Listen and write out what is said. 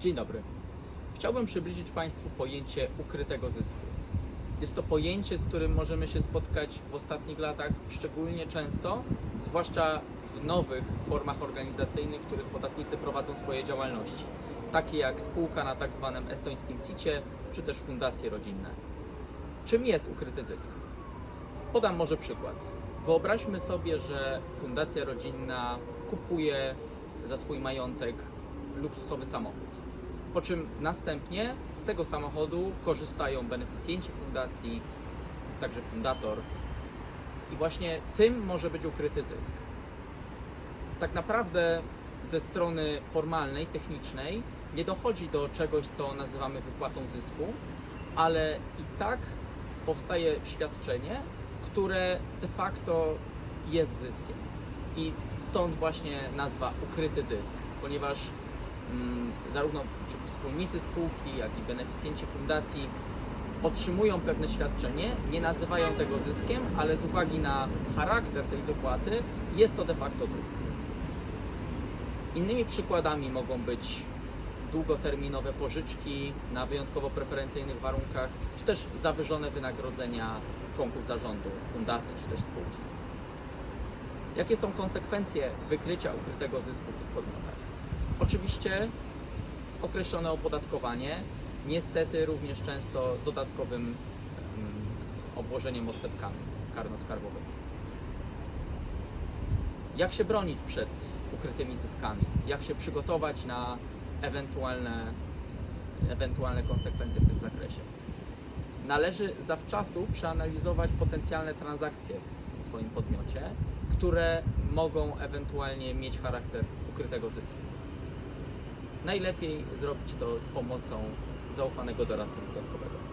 Dzień dobry. Chciałbym przybliżyć Państwu pojęcie ukrytego zysku. Jest to pojęcie, z którym możemy się spotkać w ostatnich latach szczególnie często, zwłaszcza w nowych formach organizacyjnych, w których podatnicy prowadzą swoje działalności, takie jak spółka na tak estońskim CIT-ie, czy też fundacje rodzinne. Czym jest ukryty zysk? Podam może przykład. Wyobraźmy sobie, że fundacja rodzinna kupuje za swój majątek luksusowy samochód. Po czym następnie z tego samochodu korzystają beneficjenci fundacji, także fundator. I właśnie tym może być ukryty zysk. Tak naprawdę ze strony formalnej, technicznej nie dochodzi do czegoś, co nazywamy wypłatą zysku, ale i tak powstaje świadczenie, które de facto jest zyskiem. I stąd właśnie nazwa ukryty zysk, ponieważ zarówno czy wspólnicy spółki, jak i beneficjenci fundacji otrzymują pewne świadczenie, nie nazywają tego zyskiem, ale z uwagi na charakter tej wypłaty jest to de facto zysk. Innymi przykładami mogą być długoterminowe pożyczki na wyjątkowo preferencyjnych warunkach, czy też zawyżone wynagrodzenia członków zarządu fundacji czy też spółki. Jakie są konsekwencje wykrycia ukrytego zysku w tych podmiotach? Oczywiście określone opodatkowanie, niestety również często z dodatkowym obłożeniem odsetkami karno-skarbowymi. Jak się bronić przed ukrytymi zyskami? Jak się przygotować na ewentualne, ewentualne konsekwencje w tym zakresie? Należy zawczasu przeanalizować potencjalne transakcje w swoim podmiocie, które mogą ewentualnie mieć charakter ukrytego zysku. Najlepiej zrobić to z pomocą zaufanego doradcy podatkowego.